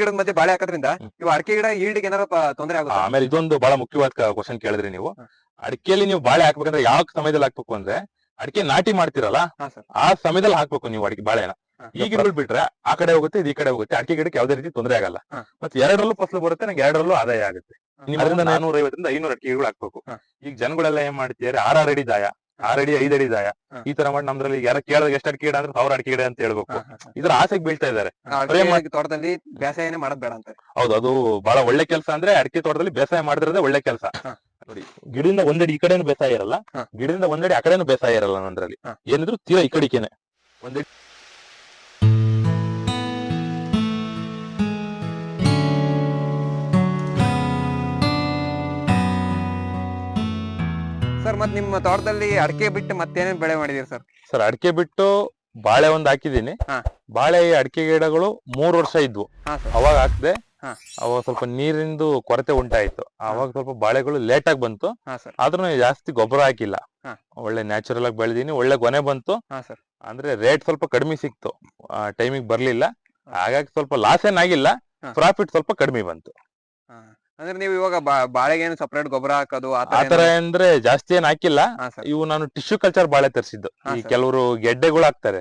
ಗಿಡದ ಮಧ್ಯೆ ಬಾಳೆ ಹಾಕೋದ್ರಿಂದ ನೀವು ಇವು ಅಡಿಕೆ ಗಿಡ ಈಲ್ಡ್ ಏನಾರ ತೊಂದರೆ ಆಗುತ್ತಾ? ಆಮೇಲೆ ಇದೊಂದು ಬಹಳ ಮುಖ್ಯವಾದ ಕ್ವಶನ್ ಕೇಳಿದ್ರಿ ನೀವು. ಅಡಿಕೆಯಲ್ಲಿ ನೀವು ಬಾಳೆ ಹಾಕ್ಬೇಕಂದ್ರೆ ಯಾವ ಸಮಯದಲ್ಲಿ ಹಾಕ್ಬೇಕು ಅಂದ್ರೆ ಅಡಿಕೆ ನಾಟಿ ಮಾಡ್ತಿರಲ್ಲ ಆ ಸಮಯದಲ್ಲಿ ಹಾಕ್ಬೇಕು ನೀವು ಅಡಿಕೆ ಬಾಳೆನ. ಈಗ ಬಿಟ್ರೆ ಆ ಕಡೆ ಹೋಗುತ್ತೆ ಇದು ಈ ಕಡೆ ಹೋಗುತ್ತೆ ಅಡಿಕೆ ಗಿಡಕ್ಕೆ ಯಾವುದೇ ರೀತಿ ತೊಂದರೆ ಆಗಲ್ಲ. ಮತ್ತೆ ಎರಡರಲ್ಲೂ ಫಸಲು ಬರುತ್ತೆ ನಂಗೆ ಎರಡರಲ್ಲೂ ಆದಾಯ ಆಗುತ್ತೆ. ಅದರಿಂದ ನಾನೂರ ಐವತ್ತರಿಂದ ಐನೂರು ಅಡಿಕೆಗಳು ಹಾಕ್ಬೇಕು. ಈಗ ಜನಗಳೆಲ್ಲ ಏನ್ ಮಾಡ್ತಿದ್ದಾರೆ? ಆರ್ ಆರ್ ಅಡಿ ದಾಯ. ಆರ್ ಅಡಿ ಐದ್ ಅಡಿ ದಾಯ ಈ ತರ ಮಾಡಿ ನಮ್ದ್ರಲ್ಲಿ ಯಾರ ಕೇಳಿದ್ರೆ ಎಷ್ಟು ಅಡಿಕೆ ಗಿಡ ಅಂದ್ರೆ ಸಾವಿರ ಅಡಿಕೆ ಗಿಡ ಅಂತ ಹೇಳ್ಬೇಕು. ಇದ್ರ ಆಸೆಗೆ ಬೀಳ್ತಾ ಇದಾರೆ. ತೋಟದಲ್ಲಿ ಬೇಸಾಯನೇ ಮಾಡೋದ್ ಬೇಡ ಅಂತ ಹೌದು ಅದು ಬಹಳ ಒಳ್ಳೆ ಕೆಲಸ ಅಂದ್ರೆ ಅಡಿಕೆ ತೋಟದಲ್ಲಿ ಬೇಸಾಯ ಮಾಡಿದ್ರೆ ಒಳ್ಳೆ ಕೆಲಸ. ನೋಡಿ ಗಿಡದಿಂದ ಒಂದಡಿ ಈ ಕಡೆನೂ ಬೇಸಾಯ ಇರಲ್ಲ. ಗಿಡದಿಂದ ಒಂದಡಿ ಆ ಕಡೆನೂ ಬೇಸಾಯ ಇರಲ್ಲ ನಂದ್ರಲ್ಲಿ ಏನಿದ್ರು ತೀರಾ ಈ ಕಡಿಕೆನೆ. ಒಂದಡಿ ಸರ್ ಮತ್ತೆ ನಿಮ್ಮ ತೋಟದಲ್ಲಿ ಅಡಿಕೆ ಬಿಟ್ಟು ಮತ್ತೇನೇನ್ ಬೆಳೆ ಮಾಡಿದೀರಿ ಸರ್? ಸರ್ ಅಡಿಕೆ ಬಿಟ್ಟು ಬಾಳೆ ಒಂದ್ ಹಾಕಿದೀನಿ ಹ. ಬಾಳೆ ಅಡಿಕೆ ಗಿಡಗಳು ಮೂರ್ ವರ್ಷ ಇದ್ವು. ಹಾ ಸರ್. ಅವಾಗ ಹಾಕ್ದೆ ಹ. ಅವಾಗ ಸ್ವಲ್ಪ ನೀರಿಂದು ಕೊರತೆ ಉಂಟಾಯ್ತು. ಅವಾಗ ಸ್ವಲ್ಪ ಬಾಳೆಗಳು ಲೇಟ್ ಆಗಿ ಬಂತು. ಹಾ ಸರ್. ಆದ್ರೂ ಜಾಸ್ತಿ ಗೊಬ್ಬರ ಹಾಕಿಲ್ಲ. ಹ. ಒಳ್ಳೆ ನ್ಯಾಚುರಲ್ ಆಗಿ ಬೆಳೆದೀನಿ. ಒಳ್ಳೆ ಗೊನೆ ಬಂತು. ಹಾ ಸರ್. ಅಂದ್ರೆ ರೇಟ್ ಸ್ವಲ್ಪ ಕಡಿಮೆ ಸಿಕ್ತು. ಆ ಟೈಮಿಗೆ ಬರ್ಲಿಲ್ಲ. ಹಾಗಾಗಿ ಸ್ವಲ್ಪ ಲಾಸ್ ಏನಾಗಿಲ್ಲ ಆಗಿಲ್ಲ. ಪ್ರಾಫಿಟ್ ಸ್ವಲ್ಪ ಕಡಿಮೆ ಬಂತು. ಹಾ. ಅಂದ್ರೆ ನೀವು ಇವಾಗ ಬಾಳೆಗೇನು ಸಪರೇಟ್ ಗೊಬ್ಬರ ಹಾಕೋದು ಆ ಆ ತರ ಅಂದ್ರೆ ಜಾಸ್ತಿ ಏನ್ ಹಾಕಿಲ್ಲ. ಇವು ನಾನು ಟಿಶ್ಯೂ ಕಲ್ಚರ್ ಬಾಳೆ ತರಿಸಿದ್ದು. ಈ. ಕೆಲವರು ಗೆಡ್ಡೆಗಳು ಹಾಕ್ತಾರೆ.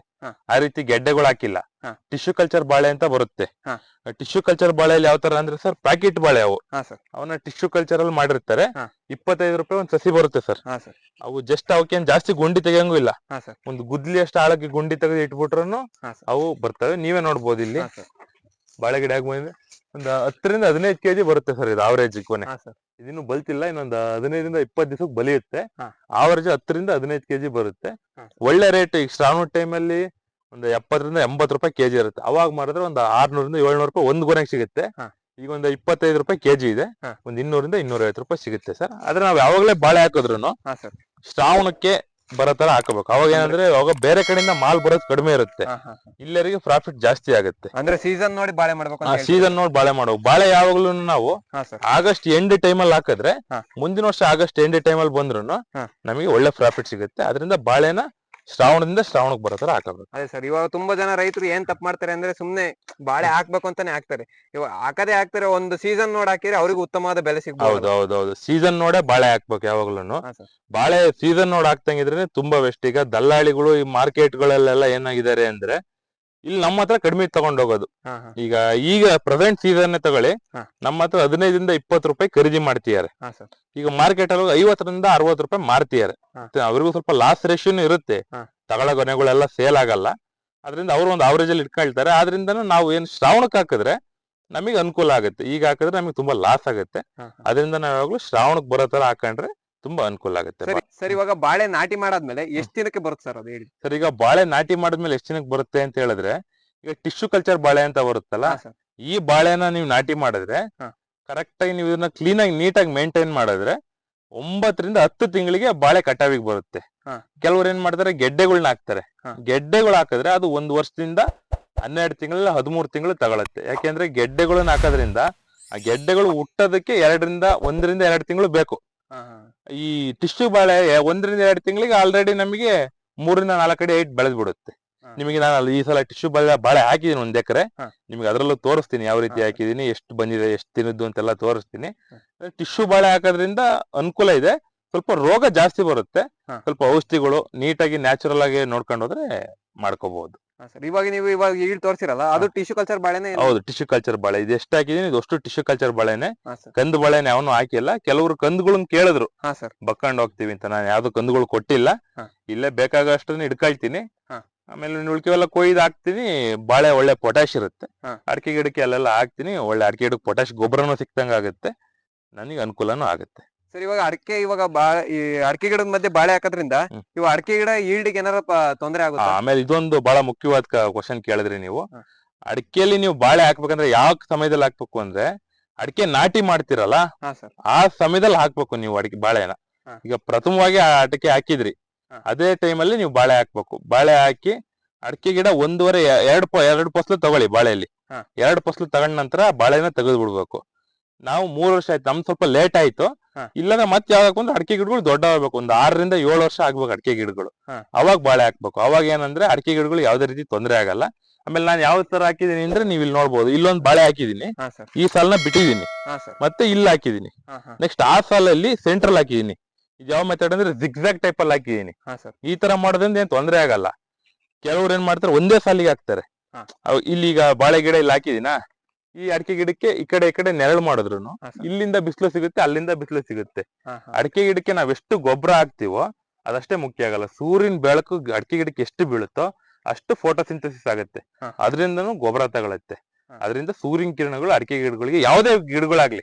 ಆ ರೀತಿ ಗೆಡ್ಡೆಗಳು ಹಾಕಿಲ್ಲ. ಟಿಶ್ಯೂ ಕಲ್ಚರ್ ಬಾಳೆ ಅಂತ ಬರುತ್ತೆ. ಟಿಶ್ಯೂ ಕಲ್ಚರ್ ಬಾಳೆಯಲ್ಲಿ ಯಾವ ತರ ಅಂದ್ರೆ ಸರ್ ಪ್ಯಾಕೆಟ್ ಬಾಳೆ ಅವು. ಅವನ್ನ ಟಿಶ್ಯೂ ಕಲ್ಚರ್ ಅಲ್ಲಿ ಮಾಡಿರ್ತಾರೆ. ಇಪ್ಪತ್ತೈದು ರೂಪಾಯಿ ಒಂದ್ ಸಸಿ ಬರುತ್ತೆ ಸರ್. ಅವು ಜಸ್ಟ್ ಅವಕ್ಕೇನ್ ಜಾಸ್ತಿ ಗುಂಡಿ ತೆಗಿಯಂಗೂ ಇಲ್ಲ. ಒಂದು ಗುದ್ಲಿ ಅಷ್ಟು ಆಳಕ್ಕೆ ಗುಂಡಿ ತೆಗೆದು ಇಟ್ಬಿಟ್ರು ಅವು ಬರ್ತವೆ. ನೀವೇ ನೋಡ್ಬೋದು ಇಲ್ಲಿ. ಬಾಳೆ ಗಿಡ ಬಂದ್ರೆ ಒಂದು ಹತ್ತರಿಂದ ಹದಿನೈದು ಕೆಜಿ ಬರುತ್ತೆ ಸರ್ ಇದು ಆವರೇಜ್ ಕೊನೆ. ಹಾ ಸರ್. ಇದಿನ್ನು ಬಲ್ತಿಲ್ಲ ಇನ್ನೊಂದು ಹದಿನೈದರಿಂದ ಇಪ್ಪತ್ತು ದಿವಸಕ್ಕೆ ಬಲಿಯುತ್ತೆ. ಹಾ. ಆವರೇಜ್ ಹತ್ತರಿಂದ ಹದಿನೈದು ಕೆಜಿ ಬರುತ್ತೆ. ಹಾ. ಒಳ್ಳೆ ರೇಟ್ ಈಗ ಶ್ರಾವಣ ಟೈಮಲ್ಲಿ ಒಂದು ಎಪ್ಪತ್ತರಿಂದ ಎಂಬತ್ತು ರೂಪಾಯಿ ಕೆಜಿ ಇರುತ್ತೆ. ಅವಾಗ ಮಾರಿದ್ರೆ ಒಂದು ಆರ್ನೂರಿಂದ ಏಳ್ನೂರು ರೂಪಾಯಿ ಒಂದು ಗೊನೆಗೆ ಸಿಗುತ್ತೆ. ಹಾ. ಈಗ ಒಂದು ಇಪ್ಪತ್ತೈದು ರೂಪಾಯಿ ಕೆಜಿ ಇದೆ. ಒಂದ್ ಒಂದು ಇನ್ನೂರಿಂದ ಇನ್ನೂರೈವತ್ತು ರೂಪಾಯಿ ಸಿಗುತ್ತೆ ಸರ್. ಆದ್ರೆ ನಾವು ಯಾವಾಗಲೇ ಬಾಳೆ ಹಾಕಿದ್ರು ಹಾ ಸರ್. ಶ್ರಾವಣಕ್ಕೆ ಬರೋ ತರ ಹಾಕಬೇಕು. ಅವಾಗ ಏನಂದ್ರೆ ಅವಾಗ ಬೇರೆ ಕಡೆಯಿಂದ ಮಾಲ್ ಬರೋದು ಕಡಿಮೆ ಇರುತ್ತೆ. ಇಲ್ಲರಿಗೆ ಪ್ರಾಫಿಟ್ ಜಾಸ್ತಿ ಆಗುತ್ತೆ. ಅಂದ್ರೆ ಸೀಸನ್ ನೋಡಿ ಬಾಳೆ ಮಾಡ್ಬೇಕು? ಸೀಸನ್ ನೋಡಿ ಬಾಳೆ ಮಾಡಬೇಕು. ಬಾಳೆ ಯಾವಾಗ್ಲೂ ನಾವು ಆಗಸ್ಟ್ ಎಂಡ್ ಟೈಮ್ ಅಲ್ಲಿ ಹಾಕಿದ್ರೆ ಮುಂದಿನ ವರ್ಷ ಆಗಸ್ಟ್ ಎಂಡ್ ಟೈಮಲ್ಲಿ ಬಂದ್ರು ಹಾ. ನಮಗೆ ಒಳ್ಳೆ ಪ್ರಾಫಿಟ್ ಸಿಗುತ್ತೆ. ಅದರಿಂದ ಬಾಳೆನ ಶ್ರಾವಣದಿಂದ ಶ್ರಾವಣಕ್ಕೆ ಬರೋ ತರ ಹಾಕಬೇಕು. ಅದೇ ಸರ್ ಇವಾಗ ತುಂಬಾ ಜನ ರೈತರು ಏನ್ ತಪ್ಪು ಮಾಡ್ತಾರೆ ಅಂದ್ರೆ ಸುಮ್ನೆ ಬಾಳೆ ಹಾಕ್ಬೇಕು ಅಂತಾನೆ ಹಾಕ್ತಾರೆ. ಇವಾಗ ಹಾಕದೇ ಹಾಕ್ತಾರೆ ಒಂದು ಸೀಸನ್ ನೋಡ್ ಹಾಕಿದ್ರೆ ಅವ್ರಿಗೆ ಉತ್ತಮವಾದ ಬೆಲೆ ಹೌದು ಸಿಗ್ಬೋದು. ಹೌದು ಹೌದು ಸೀಸನ್ ನೋಡೇ ಬಾಳೆ ಹಾಕ್ಬೇಕು ಯಾವಾಗ್ಲೂ ಹಾ ಸರ್. ಬಾಳೆ ಸೀಸನ್ ನೋಡ್ ಹಾಕ್ತಂಗಿದ್ರೆ ತುಂಬಾ ವೆಸ್ಟ್ ಈಗ ದಲ್ಲಾಳಿಗಳು ಈ ಮಾರ್ಕೆಟ್ಗಳಲ್ಲೆಲ್ಲ ಏನಾಗಿದ್ದಾರೆ ಅಂದ್ರೆ ಇಲ್ಲಿ ನಮ್ಮ ಹತ್ರ ಕಡಿಮೆ ತಗೊಂಡ್ ಹೋಗೋದು. ಹಾ ಹಾ. ಈಗ ಈಗ ಪ್ರೆಸೆಂಟ್ ಸೀಸನ್ ತಗೊಳ್ಳಿ. ನಮ್ಮ ಹತ್ರ ಹದಿನೈದರಿಂದ ಇಪ್ಪತ್ತು ರೂಪಾಯಿ ಖರೀದಿ ಮಾಡ್ತಿದ್ದಾರೆ. ಈಗ ಮಾರ್ಕೆಟ್ ಅಲ್ಲಿ ಐವತ್ತರಿಂದ ಅರವತ್ತು ರೂಪಾಯಿ ಮಾರ್ತಿದ್ದಾರೆ. ಅವ್ರಿಗೂ ಸ್ವಲ್ಪ ಲಾಸ್ ರೇಷನ್ ಇರುತ್ತೆ. ತಗೊಳ ತಗೊಳ್ಳೋ ಗೊನೆಗಳೆಲ್ಲ ಸೇಲ್ ಆಗಲ್ಲ. ಅದರಿಂದ ಅವರು ಒಂದು ಅವರೇಜ್ ಅಲ್ಲಿ ಇಟ್ಕೊಳ್ತಾರೆ. ಆದ್ರಿಂದ ನಾವು ಏನ್ ಶ್ರಾವಣಕ್ಕೆ ಹಾಕಿದ್ರೆ ನಮಗೆ ಅನುಕೂಲ ಆಗುತ್ತೆ. ಈಗ ಹಾಕಿದ್ರೆ ನಮಗೆ ತುಂಬಾ ಲಾಸ್ ಆಗುತ್ತೆ. ಅದರಿಂದ ನಾವು ಯಾವಾಗಲೂ ಶ್ರಾವಣಕ್ಕೆ ಬರೋ ತರ ಹಾಕೊಂಡ್ರೆ ತುಂಬಾ ಅನುಕೂಲ ಆಗುತ್ತೆ. ಸರಿ ಸರ್ ಇವಾಗ ಬಾಳೆ ನಾಟಿ ಮಾಡಾದ್ಮೇಲೆ ಎಷ್ಟ್ ದಿನಕ್ಕೆ ಬರುತ್ತೆ ಸರ್ ಅದು ಹೇಳಿ? ಸರ್ ಈಗ ಬಾಳೆ ನಾಟಿ ಮಾಡಿದ್ಮೇಲೆ ಎಷ್ಟು ದಿನಕ್ಕೆ ಬರುತ್ತೆ ಅಂತ ಹೇಳಿದ್ರೆ ಈಗ ಟಿಶ್ಯೂ ಕಲ್ಚರ್ ಬಾಳೆ ಅಂತ ಬರುತ್ತಲ್ಲ ಹಾ ಈ ಬಾಳೆನ ನೀವು ನಾಟಿ ಮಾಡಿದ್ರೆ ಹಾ. ಕರೆಕ್ಟ್ ಆಗಿ ನೀವು ಇದನ್ನ ಕ್ಲೀನ್ ಆಗಿ ನೀಟಾಗಿ ಮೇಂಟೈನ್ ಮಾಡಿದ್ರೆ ಒಂಬತ್ತರಿಂದ ಹತ್ತು ತಿಂಗಳಿಗೆ ಬಾಳೆ ಕಟಾವಿಗೆ ಬರುತ್ತೆ. ಕೆಲವರು ಕೆಲವ್ರು ಏನ್ ಮಾಡ್ತಾರೆ ಗೆಡ್ಡೆಗಳನ್ನ ಹಾಕ್ತಾರೆ. ಹಾ. ಗೆಡ್ಡೆಗಳು ಹಾಕಿದ್ರೆ ಅದು ಒಂದ್ ವರ್ಷದಿಂದ ಹನ್ನೆರಡು ತಿಂಗಳ ಹದಿಮೂರು ತಿಂಗಳು ತಗೊಳತ್ತೆ. ಯಾಕೆಂದ್ರೆ ಗೆಡ್ಡೆಗಳನ್ನ ಹಾಕೋದ್ರಿಂದ ಆ ಗೆಡ್ಡೆಗಳು ಹುಟ್ಟೋದಕ್ಕೆ ಎರಡರಿಂದ ಒಂದರಿಂದ ಎರಡು ತಿಂಗಳು ಬೇಕು. ಹಾ ಹಾ. ಈ ಟಿಶ್ಯೂ ಬಾಳೆ ಒಂದರಿಂದ ಎರಡು ತಿಂಗಳಿಗೆ ಆಲ್ರೆಡಿ ನಮಗೆ ಮೂರಿಂದ ನಾಲ್ಕು ಅಡಿ ಹೈಟ್ ಬೆಳೆದ್ ಬಿಡುತ್ತೆ ನಿಮಗೆ ನಾನು ಅಲ್ಲಿ ಈ ಸಲ ಟಿಶ್ಯೂ ಬಾಳೆ ಬಾಳೆ ಹಾಕಿದೀನಿ ಒಂದ್ ಎಕರೆ. ನಿಮ್ಗೆ ಅದರಲ್ಲೂ ತೋರಿಸ್ತೀನಿ ಯಾವ ರೀತಿ. ಹಾಕಿದೀನಿ ಎಷ್ಟು ಬಂದಿದೆ ಎಷ್ಟು ತಿನ್ನದ್ದು ಅಂತೆಲ್ಲ ತೋರಿಸ್ತೀನಿ. ಟಿಶ್ಯೂ ಬಾಳೆ ಹಾಕೋದ್ರಿಂದ ಅನುಕೂಲ ಇದೆ. ಸ್ವಲ್ಪ ರೋಗ ಜಾಸ್ತಿ ಬರುತ್ತೆ. ಸ್ವಲ್ಪ ಔಷಧಿಗಳು ನೀಟಾಗಿ ನ್ಯಾಚುರಲ್ ಆಗಿ ನೋಡ್ಕೊಂಡು ಹೋದ್ರೆ ಮಾಡ್ಕೋಬಹುದು ಸರ್. ಇವಾಗ ನೀವು ಇವಾಗ ಈಳ್ ತೋರಿಸಿರಲ್ಲ ಅದು ಟಿಶ್ಯೂ ಕಲ್ಚರ್ ಬಾಳೆನೆ ಹೌದು ಟಿಶ್ಯೂ ಕಲ್ಚರ್ ಬಾಳೆ. ಇದು ಎಷ್ಟು ಹಾಕಿದೀನಿ ಇದು ಅಷ್ಟು ಟಿಶ್ಯೂ ಕಲ್ಚರ್ ಬಾಳೆನೆ. ಕಂದ್ ಬಾಳೆನೆ ಅವನು ಹಾಕಿಲ್ಲ. ಕೆಲವರು ಕಂದುಗಳನ್ನ ಕೇಳಿದ್ರು. ಹಾ ಸರ್. ಬಕ್ಕೊಂಡು ಹೋಗ್ತೀವಿ ಅಂತ. ನಾನು ಯಾವ್ದು ಕಂದುಗಳು ಕೊಟ್ಟಿಲ್ಲ. ಇಲ್ಲೇ ಬೇಕಾಗಷ್ಟನ್ನ ಇಡ್ಕೊಳ್ತೀನಿ. ಆಮೇಲೆ ಉಳ್ಕೆವೆಲ್ಲ ಕೊಯ್ದು ಹಾಕ್ತೀನಿ. ಬಾಳೆ ಒಳ್ಳೆ ಪೊಟ್ಯಾಶ್ ಇರುತ್ತೆ. ಅಡಿಕೆ ಗಿಡಕ್ಕೆ ಅಲ್ಲೆಲ್ಲ ಹಾಕ್ತೀನಿ. ಒಳ್ಳೆ ಅಡಿಕೆ ಗಿಡಕ್ಕೆ ಪೊಟ್ಯಾಶ್ ಗೊಬ್ಬರನೂ ಸಿಕ್ತಂಗ ಆಗುತ್ತೆ ನನಗೆ ಅನುಕೂಲನೂ ಆಗುತ್ತೆ. ಸರ್ ಇವಾಗ ಅಡಕೆ ಇವಾಗ ಬಾ ಈ ಅಡಕೆ ಗಿಡದ ಮಧ್ಯೆ ಬಾಳೆ ಹಾಕೋದ್ರಿಂದ ಹ್ಮ್. ಇವಾಗ ಅಡಿಕೆ ಗಿಡ ಈಲ್ಡ್ಗೆ ಏನಾರ ಪ- ತೊಂದ್ರೆ ಆ, ಆಗುತ್ತಾ ಆಮೇಲೆ ಇದೊಂದು ಬಹಳ ಮುಖ್ಯವಾದ ಕ್ವಶನ್ ಕೇಳಿದ್ರಿ ನೀವು ಹಾ. ಅಡಿಕೆಯಲ್ಲಿ ನೀವು ಬಾಳೆ ಹಾಕ್ಬೇಕಂದ್ರೆ ಯಾವ ಸಮಯದಲ್ಲಿ ಹಾಕ್ಬೇಕು ಅಂದ್ರೆ ಅಡಿಕೆ ನಾಟಿ ಮಾಡ್ತಿರಲ್ಲ ಹಾ ಸರ್ ಆ ಸಮಯದಲ್ಲಿ ಹಾಕ್ಬೇಕು ನೀವು ಅಡಿಕೆ ಬಾಳೆನ ಹಾ. ಈಗ ಪ್ರಥಮವಾಗಿ ಆ ಅಡಿಕೆ ಹಾಕಿದ್ರಿ ಹಾ. ಅದೇ ಟೈಮಲ್ಲಿ ನೀವು ಬಾಳೆ ಹಾಕ್ಬೇಕು ಬಾಳೆ ಹಾಕಿ ಅಡಿಕೆ ಗಿಡ ಒಂದೂವರೆ ಎ- ಎರಡು ಪ ಎರಡು ಫಸಲು ತಗೊಳ್ಳಿ ಬಾಳೆಯಲ್ಲಿ ಹಾ. ಎರಡು ಫಸಲು ತಗೊಂಡ ನಂತರ ಬಾಳೆನ ತೆಗೆದು ಬಿಡ್ಬೇಕು ನಾವು ಮೂರು ವರ್ಷ ಆಯ್ತು ನಮ್ ಸ್ವಲ್ಪ ಲೇಟ್ ಆಯ್ತು. ಇಲ್ಲಾಂದ್ರೆ ಮತ್ತೆ ಯಾವಾಗ ಬಂದ್ರೆ ಅಡಿಕೆ ಗಿಡಗಳು ದೊಡ್ಡ ಆಗ್ಬೇಕು ಒಂದು ಆರರಿಂದ ಏಳು ವರ್ಷ ಆಗ್ಬೇಕು ಅಡಿಕೆ ಗಿಡಗಳು. ಅವಾಗ ಬಾಳೆ ಹಾಕ್ಬೇಕು. ಅವಾಗ ಏನಂದ್ರೆ ಅಡಿಕೆ ಗಿಡಗಳು ಯಾವ್ದೇ ರೀತಿ ತೊಂದರೆ ಆಗಲ್ಲ. ಆಮೇಲೆ ನಾನು ಯಾವ ತರ ಹಾಕಿದೀನಿ ಅಂದ್ರೆ ನೀವು ಇಲ್ಲಿ ನೋಡ್ಬೋದು. ಇಲ್ಲೊಂದು ಬಾಳೆ ಹಾಕಿದೀನಿ ಈ ಸಾಲ್ನ ಬಿಟ್ಟಿದೀನಿ ಮತ್ತೆ ಇಲ್ಲಿ ಹಾಕಿದೀನಿ ನೆಕ್ಸ್ಟ್ ಆ ಸಾಲಲ್ಲಿ ಸೆಂಟ್ರಲ್ ಹಾಕಿದೀನಿ ಇದು ಯಾವ ಮೆಥಡ್ ಅಂದ್ರೆ ಜಿಗ್ಜಾಗ್ ಟೈಪ್ ಅಲ್ಲಿ ಹಾಕಿದೀನಿ ಈ ತರ ಮಾಡೋದ್ರಿಂದ ಏನ್ ತೊಂದರೆ ಆಗಲ್ಲ. ಕೆಲವ್ರು ಏನ್ ಮಾಡ್ತಾರೆ ಒಂದೇ ಸಾಲಿಗೆ ಹಾಕ್ತಾರೆ. ಇಲ್ಲಿ ಈಗ ಬಾಳೆ ಗಿಡ ಇಲ್ಲಿ ಹಾಕಿದಿನ ಈ ಅಡಿಕೆ ಗಿಡಕ್ಕೆ ಈ ಕಡೆ ಈ ಕಡೆ ನೆರಳು ಮಾಡಿದ್ರು ಇಲ್ಲಿಂದ ಬಿಸಿಲು ಸಿಗುತ್ತೆ ಅಲ್ಲಿಂದ ಬಿಸಿಲು ಸಿಗುತ್ತೆ. ಅಡಿಕೆ ಗಿಡಕ್ಕೆ ನಾವ್ ಎಷ್ಟು ಗೊಬ್ಬರ ಹಾಕ್ತಿವೋ ಅದಷ್ಟೇ ಮುಖ್ಯ ಆಗಲ್ಲ. ಸೂರ್ಯನ ಬೆಳಕು ಅಡಿಕೆ ಗಿಡಕ್ಕೆ ಎಷ್ಟು ಬೀಳುತ್ತೋ ಅಷ್ಟು ಫೋಟೋಸಿಂಥಸಿಸ್ ಆಗುತ್ತೆ. ಅದರಿಂದನು ಗೊಬ್ಬರ ತಗೊಳತ್ತೆ. ಅದರಿಂದ ಸೂರ್ಯನ ಕಿರಣಗಳು ಅಡಿಕೆ ಗಿಡಗಳಿಗೆ ಯಾವುದೇ ಗಿಡಗಳಾಗ್ಲಿ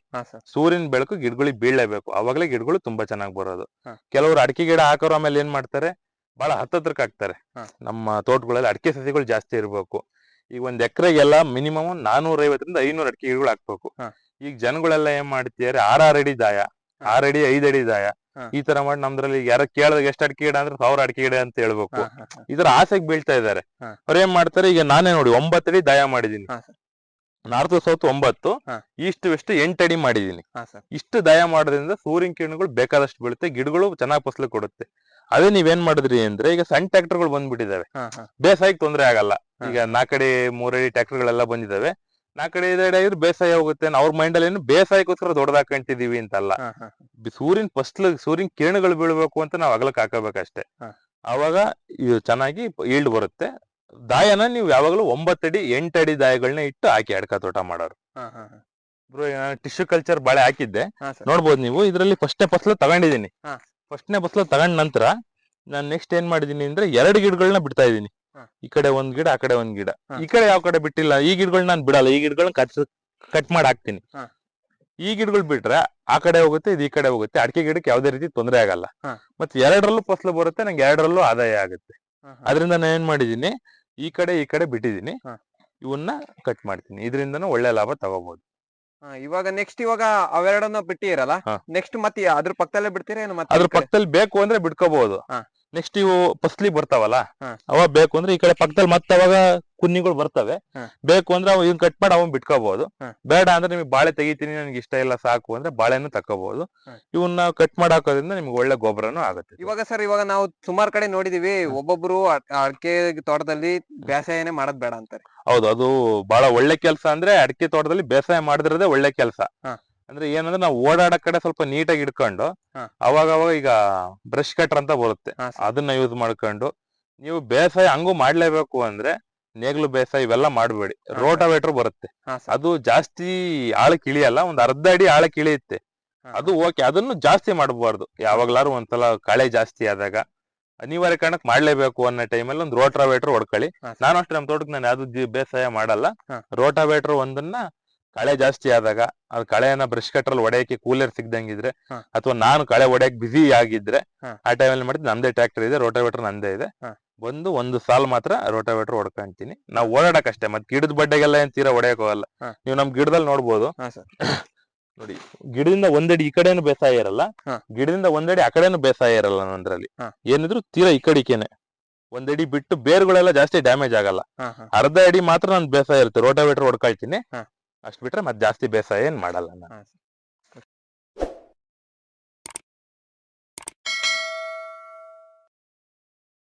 ಸೂರ್ಯನ ಬೆಳಕು ಗಿಡಗಳಿಗೆ ಬೀಳಲೇಬೇಕು. ಅವಾಗಲೇ ಗಿಡಗಳು ತುಂಬಾ ಚೆನ್ನಾಗಿ ಬರೋದು. ಕೆಲವರು ಅಡಿಕೆ ಗಿಡ ಹಾಕೋರು ಆಮೇಲೆ ಏನ್ ಮಾಡ್ತಾರೆ? ಬಹಳ ಹತ್ತತ್ರಕ್ಕೆ ಹಾಕ್ತಾರೆ. ನಮ್ಮ ತೋಟಗಳಲ್ಲಿ ಅಡಿಕೆ ಸಸಿಗಳು ಜಾಸ್ತಿ ಇರಬೇಕು. ಈಗ ಒಂದ್ ಎಕರೆಗೆಲ್ಲ ಮಿನಿಮಮ್ ನಾನೂರ ಐವತ್ತರಿಂದ ಐನೂರ ಅಡಿಕೆ ಗಿಡಗಳು ಹಾಕ್ಬೇಕು. ಈಗ ಜನಗಳೆಲ್ಲ ಏನ್ ಮಾಡ್ತಿದ್ದಾರೆ ಆರಾರು ಅಡಿ ದಾಯ. ಆರ್ ಅಡಿ ಐದ್ ಅಡಿ ದಾಯ. ಈ ತರ ಮಾಡಿ ನಮ್ದ್ರಲ್ಲಿ ಯಾರ ಕೇಳಿದಾಗ ಎಷ್ಟು ಅಡಿಕೆ ಗಿಡ ಅಂದ್ರೆ ಸಾವಿರ ಅಡಿಕೆ ಗಿಡ ಅಂತ ಹೇಳ್ಬೇಕು. ಇದರ ಆಸೆಗೆ ಬೀಳ್ತಾ ಇದಾರೆ. ಅವ್ರ ಏನ್ ಮಾಡ್ತಾರೆ ಈಗ ನಾನೇ ನೋಡಿ ಒಂಬತ್ತಡಿ ದಾಯ ಮಾಡಿದೀನಿ ನಾರ್ತ್ ಸೌತ್ ಒಂಬತ್ತು ಇಷ್ಟು ಈಸ್ಟ್ ವೆಸ್ಟ್ ಎಂಟಡಿ ಮಾಡಿದೀನಿ ಇಷ್ಟು ದಯ ಮಾಡೋದ್ರಿಂದ ಸೂರ್ಯನ ಕಿರಣಗಳು ಬೇಕಾದಷ್ಟು ಬೀಳುತ್ತೆ ಗಿಡಗಳು ಚೆನ್ನಾಗಿ ಫಸಲು ಕೊಡುತ್ತೆ. ಅದೇ ನೀವೇನ್ ಮಾಡಿದ್ರಿ ಅಂದ್ರೆ ಈಗ ಸಣ್ಣ ಟ್ರ್ಯಾಕ್ಟರ್ಗಳು ಬಂದ್ಬಿಟ್ಟಿದಾವೆ. ಬೇಸಾಯಕ್ಕೆ ತೊಂದರೆ ಆಗಲ್ಲ. ಈಗ ನಾಲ್ಕಡಿ ಮೂರಡಿ ಟ್ರ್ಯಾಕ್ಟರ್ಗಳೆಲ್ಲ ಬಂದಿದಾವೆ. ನಾಲ್ಕಡಿ ಐದಡಿ ಆಗಿದ್ರೆ ಬೇಸಾಯ ಹೋಗುತ್ತೆ ಅವ್ರ ಮೈಂಡ್ ಅಲ್ಲಿ ಏನು ಬೇಸಾಯಕ್ಕೋಸ್ಕರ ದೊಡ್ಡದಾಕಂತಿದೀವಿ ಅಂತಲ್ಲ. ಸೂರ್ಯನ್ ಫಸ್ಟ್ ಸೂರ್ಯನ್ ಫಸ್ಟ್ ಕಿರಣಗಳು ಬೀಳ್ಬೇಕು ಅಂತ ನಾವು ಅಗಲಕ್ಕೆ ಹಾಕಬೇಕಷ್ಟೇ. ಅವಾಗ ಇದು ಚೆನ್ನಾಗಿ ಈಲ್ಡ್ ಬರುತ್ತೆ. ದಾಯನ ನೀವು ಯಾವಾಗಲೂ ಒಂಬತ್ತಡಿ ಎಂಟಡಿ ದಾಯಗಳನ್ನ ಇಟ್ಟು ಹಾಕಿ ಅಡ್ಕ ತೋಟ ಮಾಡೋರು. ಟಿಶ್ಯೂ ಕಲ್ಚರ್ ಬಾಳೆ ಹಾಕಿದ್ದೆ. ನೋಡ್ಬೋದು ನೀವು. ಇದರಲ್ಲಿ ಫಸ್ಟ್ನೇ ಫಸ್ಟ್ ತಗೊಂಡಿದ್ದೀನಿ. ಫಸ್ಟ್ನೇ ಬಸ್ಲ ತಗೊಂಡ ನಂತರ ನಾನು ನೆಕ್ಸ್ಟ್ ಏನ್ ಮಾಡಿದೀನಿ ಅಂದ್ರೆ ಎರಡು ಗಿಡಗಳನ್ನ ಬಿಡ್ತಾ ಇದೀನಿ ಈ ಕಡೆ ಒಂದ್ ಗಿಡ ಆ ಕಡೆ ಒಂದ್ ಗಿಡ. ಈ ಕಡೆ ಯಾವ ಕಡೆ ಬಿಟ್ಟಿಲ್ಲ ಈ ಗಿಡಗಳನ್ನ ನಾನು ಬಿಡಲ್ಲ ಈ ಗಿಡಗಳನ್ನ ಕಟ್ ಕಟ್ ಮಾಡಿ ಹಾಕ್ತೀನಿ. ಈ ಗಿಡಗಳು ಬಿಟ್ರೆ ಆ ಕಡೆ ಹೋಗುತ್ತೆ ಇದು ಈ ಕಡೆ ಹೋಗುತ್ತೆ ಅಡಿಕೆ ಗಿಡಕ್ಕೆ ಯಾವ್ದೇ ರೀತಿ ತೊಂದರೆ ಆಗಲ್ಲ. ಮತ್ತೆ ಎರಡರಲ್ಲೂ ಫಸಲು ಬರುತ್ತೆ ನಂಗೆ ಎರಡರಲ್ಲೂ ಆದಾಯ ಆಗುತ್ತೆ. ಅದರಿಂದ ನಾನು ಏನ್ ಮಾಡಿದೀನಿ ಈ ಕಡೆ ಈ ಕಡೆ ಬಿಟ್ಟಿದೀನಿ. ಇವನ್ನ ಕಟ್ ಮಾಡ್ತೀನಿ. ಇದರಿಂದನೂ ಒಳ್ಳೆ ಲಾಭ ತಗೋಬಹುದು ಇವಾಗ ನೆಕ್ಸ್ಟ್ ಇವಾಗ ಅವೆರಡನ್ನ ಬಿಟ್ಟಿರಲ್ಲ ಹಾ. ನೆಕ್ಸ್ಟ್ ಮತ್ತೆ ಅದ್ರ ಪಕ್ಕದಲ್ಲೇ ಬಿಡ್ತೀರಾ ಏನು ಮತ್ತೆ ಅದ್ರ ಪಕ್ಕದಲ್ಲಿ ಬೇಕು ಅಂದ್ರೆ ಬಿಟ್ಕೋಬಹುದು ಹಾ. ನೆಕ್ಸ್ಟ್ ಇವು ಫಸ್ಲಿ ಬರ್ತಾವಲ್ಲ. ಅವ ಬೇಕು ಅಂದ್ರೆ ಈ ಕಡೆ ಪಕ್ಕದಲ್ಲಿ ಮತ್ತೆ ಅವಾಗ ಕುನ್ನಿಗಳು ಬರ್ತವೆ. ಬೇಕು ಅಂದ್ರೆ ಅವ್ ಇವ್ನ್ ಕಟ್ ಮಾಡಿ ಅವನ್ ಬಿಟ್ಕೋಬಹುದು ಬೇಡ ಅಂದ್ರೆ ನಿಮ್ಗೆ ಬಾಳೆ ತೆಗಿತೀನಿ ನನಗೆ ಇಷ್ಟ ಇಲ್ಲ ಸಾಕು ಅಂದ್ರೆ ಬಾಳೆನೂ ತಕೋಬಹುದು ಹಾ. ಇವನ್ನ ಕಟ್ ಮಾಡಾಕೋದ್ರಿಂದ ನಿಮ್ಗೆ ಒಳ್ಳೆ ಗೊಬ್ಬರನು ಆಗುತ್ತೆ. ಇವಾಗ ಸರ್ ಇವಾಗ ನಾವು ಸುಮಾರು ಕಡೆ ನೋಡಿದೀವಿ ಒಬ್ಬೊಬ್ರು ಅಡಕೆ ತೋಟದಲ್ಲಿ ಬೇಸಾಯನೇ ಮಾಡೋದ್ ಬೇಡ ಅಂತಾರೆ. ಹೌದು ಅದು ಬಹಳ ಒಳ್ಳೆ ಕೆಲಸ ಅಂದ್ರೆ ಅಡಿಕೆ ತೋಟದಲ್ಲಿ ಬೇಸಾಯ ಮಾಡಿದ್ರದೇ ಒಳ್ಳೆ ಕೆಲಸ. ಅಂದ್ರೆ ಏನಂದ್ರೆ ನಾವು ಓಡಾಡೋ ಕಡೆ ಸ್ವಲ್ಪ ನೀಟಾಗಿ ಇಟ್ಕೊಂಡು. ಅವಾಗ ಅವಾಗ ಈಗ ಬ್ರಷ್ ಕಟ್ರ್ ಅಂತ ಬರುತ್ತೆ. ಅದನ್ನ ಯೂಸ್ ಮಾಡ್ಕೊಂಡು ನೀವು ಬೇಸಾಯ ಹಂಗೂ ಮಾಡ್ಲೇಬೇಕು ಅಂದ್ರೆ ನೇಗ್ಲು ಬೇಸಾಯ ಇವೆಲ್ಲ ಮಾಡಬೇಡಿ. ರೋಟಾವೇಟರ್ ಬರುತ್ತೆ. ಅದು ಜಾಸ್ತಿ ಆಳಕ್ಕೆ ಇಳಿಯಲ್ಲ ಒಂದ್ ಅರ್ಧ ಅಡಿ ಆಳಕ್ಕೆ ಇಳಿಯುತ್ತೆ ಅದು ಓಕೆ ಅದನ್ನು ಜಾಸ್ತಿ ಮಾಡಬಾರ್ದು. ಯಾವಾಗ್ಲಾರು ಒಂದ್ಸಲ ಕಳೆ ಜಾಸ್ತಿ ಆದಾಗ ಅನಿವಾರ್ಯ ಕಾರಣಕ್ಕೆ ಮಾಡ್ಲೇಬೇಕು ಅನ್ನೋ ಟೈಮಲ್ಲಿ ಒಂದು ರೋಟಾವೇಟರ್ ಹೊಡ್ಕೊಳ್ಳಿ. ನಾನು ಅಷ್ಟೇ ನಮ್ಮ ತೋಟಕ್ಕೆ ನಾನು ಯಾವ್ದು ಬೇಸಾಯ ಮಾಡಲ್ಲ. ರೋಟಾವೇಟರ್ ಒಂದನ್ನ ಕಳೆ ಜಾಸ್ತಿ ಆದಾಗ ಆ ಕಳೆಯನ್ನ ಬ್ರಷ್ ಕಟ್ರಲ್ಲಿ ಒಡೆಯಕ್ಕೆ ಕೂಲರ್ ಸಿಗ್ದಂಗಿದ್ರೆ. ಅಥವಾ ನಾನು ಕಳೆ ಒಡೆಯಕ್ ಬಿಸಿ ಆಗಿದ್ರೆ. ಆ ಟೈಮಲ್ಲಿ ಮಾಡಿದ್ ನಮ್ದೇ ಟ್ರ್ಯಾಕ್ಟರ್ ಇದೆ ರೋಟಾವೇಟರ್ ನಂದೇ ಇದೆ. ಬಂದು ಒಂದು ಸಾಲ್ ಮಾತ್ರ ರೋಟಾವೇಟರ್ ಹೊಡ್ಕೊಂತೀನಿ. ನಾವು ಓಡಾಡಕ್ ಅಷ್ಟೇ ಮತ್ತೆ ಗಿಡದ ಬಡ್ಡೆಗೆಲ್ಲ ಏನ್ ತೀರಾ ಒಡೆಯಕ್ ಹೋಗಲ್ಲ. ನೀವು ನಮ್ ಗಿಡದಲ್ಲಿ ನೋಡ್ಬೋದು. ನೋಡಿ ಗಿಡದಿಂದ ಒಂದಡಿ ಈ ಕಡೆನು ಬೇಸಾಯ ಇರಲ್ಲ. ಗಿಡದಿಂದ ಒಂದಡಿ ಆ ಕಡೆನು ಬೇಸಾಯ ಇರಲ್ಲ ನಂದ್ರಲ್ಲಿ. ಏನಿದ್ರು ತೀರಾ ಈ ಕಡಿಕೆನೆ. ಒಂದಡಿ ಬಿಟ್ಟು ಬೇರುಗಳೆಲ್ಲ ಜಾಸ್ತಿ ಡ್ಯಾಮೇಜ್ ಆಗಲ್ಲ. ಅರ್ಧ ಅಡಿ ಮಾತ್ರ ನಾನು ಬೇಸಾಯ ಇರುತ್ತೆ ರೋಟಾವೇಟರ್ ಹೊಡ್ಕೊಳ್ತೀನಿ. ಅಷ್ಟ್ ಬಿಟ್ರೆ ಮತ್ತೆ ಜಾಸ್ತಿ ಬೇಸಾಯ ಏನ್ ಮಾಡಲ್ಲ ನಾನು.